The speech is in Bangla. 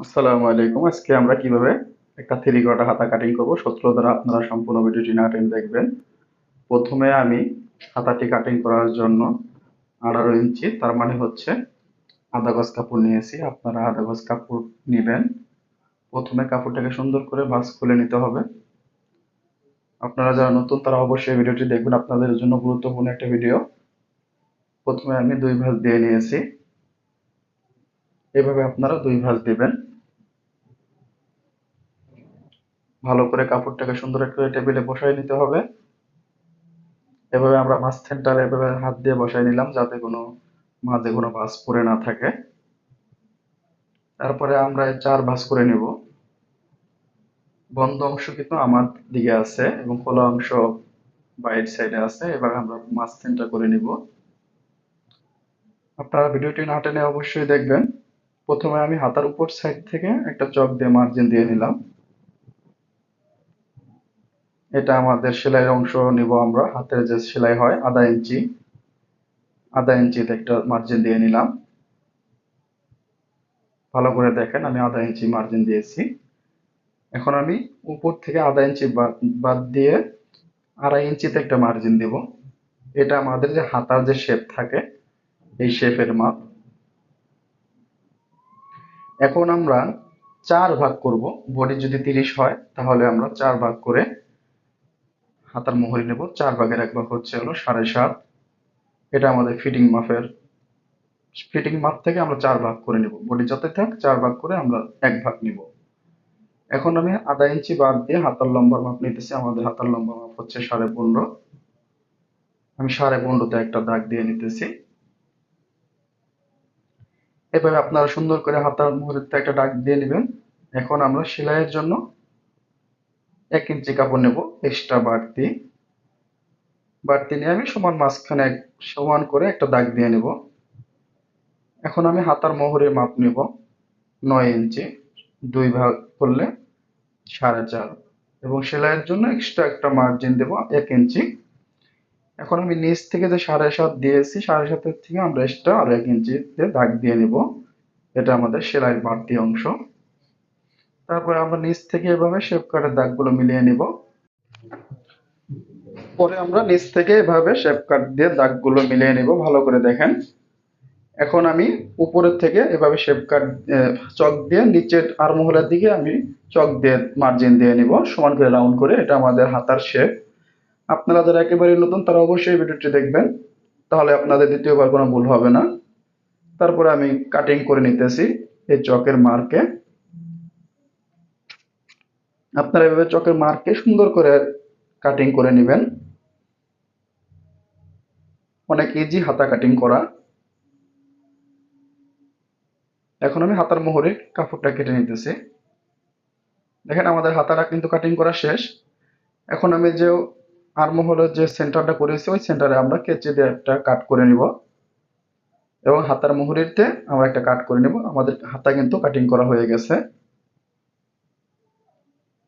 আসসালামু আলাইকুম। আজকে আমরা কীভাবে একটা থ্রি কোয়ার্টার হাতা কাটিং করব সূত্র দ্বারা আপনারা সম্পূর্ণ ভিডিওটি না টেনে দেখবেন। প্রথমে আমি হাতাটি কাটিং করার জন্য আঠারো ইঞ্চি, তার মানে হচ্ছে আধা গজ কাপড় নিয়েছি, আপনারা আধা গজ কাপড় নেবেন। প্রথমে কাপড়টাকে সুন্দর করে ভাঁজ খুলে নিতে হবে। আপনারা যারা নতুন, তারা অবশ্যই ভিডিওটি দেখবেন, আপনাদের জন্য গুরুত্বপূর্ণ একটা ভিডিও। প্রথমে আমি দুই ভাঁজ দিয়ে নিয়েছি। এভাবে আপনারা দুই ভাঁজ দিবেন। ভালো করে কাপড়টাকে সুন্দর করে টেবিলে বসাই নিতে হবে। এভাবে আমরা মাছ সেন্টারে এভাবে হাত দিয়ে বসাই নিলাম যাতে কোনো মাঝে কোনো ভাঁজ পড়ে না থাকে। তারপরে আমরা চার ভাঁজ করে নেব। বন্ধ অংশ কিন্তু আমার দিকে আছে এবং খোলা অংশ বাইরের সাইডে আছে। এবার আমরা মাছ সেন্টার করে নিব। আপনারা ভিডিওটি না টেনে অবশ্যই দেখবেন। প্রথমে আমি হাতার উপর সাইড থেকে একটা চক দিয়ে মার্জিন দিয়ে নিলাম। এটা আমাদের সেলাইয়ের অংশ নিব আমরা। হাতের যে সেলাই হয়, আধা ইঞ্চি। আধা ইঞ্চিতে একটা মার্জিন দিয়ে নিলাম। ভালো করে দেখেন, আমি আধা ইঞ্চি মার্জিন দিয়েছি। এখন আমি উপর থেকে আধা ইঞ্চি বাদ দিয়ে আড়াই ইঞ্চিতে একটা মার্জিন দিব। এটা আমাদের যে হাতার যে শেপ থাকে, এই শেপের মাপ। এখন আমরা চার ভাগ করব। বডি যদি তিরিশ হয়, তাহলে আমরা চার ভাগ করে হাতার মোহরি নেব। চার ভাগের এক ভাগ হচ্ছে হলো সাড়ে সাত। এটা আমাদের ফিটিং মাপের। ফিটিং মাপ থেকে আমরা চার ভাগ করে নেব। বডি যত থাক, চার ভাগ করে আমরা এক ভাগ নিব। এখন আমি আধা ইঞ্চি বাদ দিয়ে হাতার লম্বার মাপ নিতেছি। আমাদের হাতার লম্বা মাপ হচ্ছে সাড়ে পনেরো। আমি সাড়ে পনেরোতে একটা দাগ দিয়ে নিতেছি। এভাবে আপনারা সুন্দর করে হাতার মুহূর্তে একটা দাগ দিয়ে নেবেন। এখন আমরা সেলাইয়ের জন্য এক ইঞ্চি কাপড় নেব এক্সট্রা বাড়তি। বাড়তি নিয়ে আমি সমান মাঝখানে এক, সমান করে একটা দাগ দিয়ে নেব। এখন আমি হাতার মোহরের মাপ নেব, নয় ইঞ্চি, দুই ভাগ করলে সাড়ে চার। এবং সেলাইয়ের জন্য এক্সট্রা একটা মার্জিন দেব, এক ইঞ্চি। এখন আমি নিচ থেকে যে সাড়ে সাত দিয়েছি, সাড়ে সাতের থেকে আমরা এক্সট্রা আর এক ইঞ্চিতে দাগ দিয়ে নেব। এটা আমাদের সেলাইয়ের বাড়তি অংশ। তারপরে আমরা নিচ থেকে এভাবে শেপ কাটের দাগগুলো মিলিয়ে নিব। পরে আমরা নিচ থেকে এভাবে শেপ কাট দিয়ে দাগগুলো মিলিয়ে নিব, ভালো করে দেখেন। এখন আমি উপরের থেকে এভাবে শেপ কাট চক দিয়ে নিচের আরমহলের দিকে আমি চক দিয়ে মার্জিন দিয়ে নিব, সমান করে রাউন্ড করে, এটা আমাদের হাতার শেপ আপনারা যারা একেবারে নতুন, তারা অবশ্যই ভিডিওটি দেখবেন, তাহলে আপনাদের দ্বিতীয়বার কোনো ভুল হবে না। তারপরে আমি কাটিং করে নিতেছি এই চকের মার্কে আপনারা এভাবে চকের মার্কে সুন্দর করে কাটিং করে নেবেন। অনেক ইজি হাতা কাটিং করা। এখন আমি হাতার মোহরে কাপড়টা কেটে নিতেছি। দেখেন আমাদের হাতাটা কিন্তু কাটিং করা শেষ। এখন আমি যে আরমোহলের যে সেন্টারটা করেছি, ওই সেন্টারে আমরা কেচে দিয়ে একটা কাট করে নিব। এবং হাতার মোহরিতে আমরা একটা কাট করে নেব। আমাদের হাতা কিন্তু কাটিং করা হয়ে গেছে।